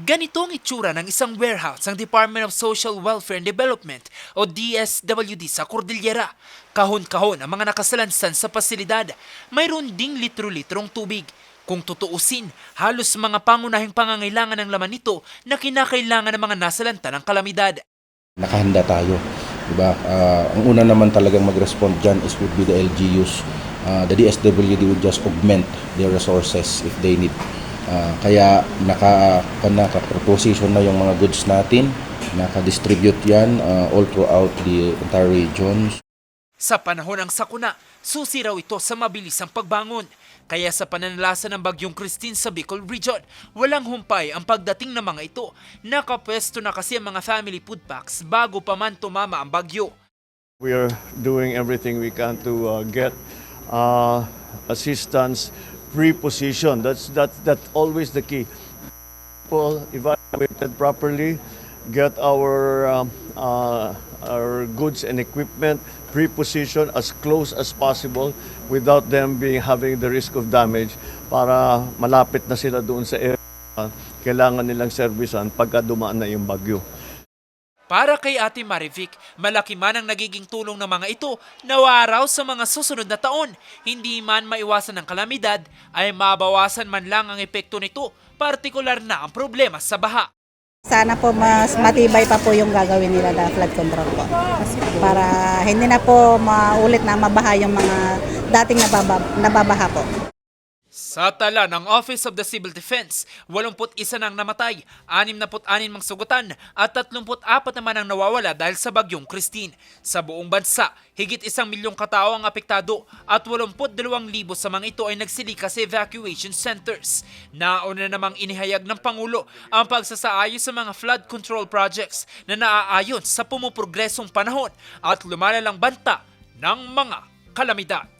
Ganito ang itsura ng isang warehouse ng Department of Social Welfare and Development o DSWD sa Cordillera. Kahon-kahon ang mga nakasalansan sa pasilidad. Mayroon ding litro-litrong tubig. Kung tutuusin, halos mga pangunahing pangangailangan ng laman nito na kinakailangan ng mga nasalanta ng kalamidad. nakahanda tayo. Diba? Ah, ang una naman talagang mag-respond dyan is would be the LGUs. Ah, the DSWD would just augment their resources if they need. Ah, kaya naka, naka-proposition na yung mga goods natin, naka-distribute yan ah, all throughout the entire region. Sa panahon ng sakuna, susi raw ito sa mabilisang pagbangon. Kaya sa pananalasa ng bagyong Christine sa Bicol Region, walang humpay ang pagdating ng mga ito. Nakapwesto na kasi ang mga family food packs bago pa man tumama ang bagyo. We are doing everything we can to uh, get uh, assistance pre-position. That's that's that's always the key. People evaluated properly, get our um, uh, our goods and equipment pre-positioned as close as possible without them being having the risk of damage para malapit na sila doon sa area kailangan nilang servisan pagka dumaan na yung bagyo. Para kay Ate Marivic, malaki man ang nagiging tulong ng mga ito na araw sa mga susunod na taon. Hindi man maiwasan ng kalamidad, ay mabawasan man lang ang epekto nito, partikular na ang problema sa baha. Sana po mas matibay pa po yung gagawin nila na flood control po. Para hindi na po maulit na mabaha yung mga dating nababa, nababaha po. Sa tala ng Office of the Civil Defense, 81 nang namatay, 66 mang sugutan at 34 naman ang nawawala dahil sa bagyong Christine. Sa buong bansa, higit isang milyong katao ang apektado at 82,000 sa mga ito ay nagsilika sa evacuation centers. Nauna namang inihayag ng Pangulo ang pagsasaayos sa mga flood control projects na naaayon sa pumuprogresong panahon at lumalalang banta ng mga kalamidad.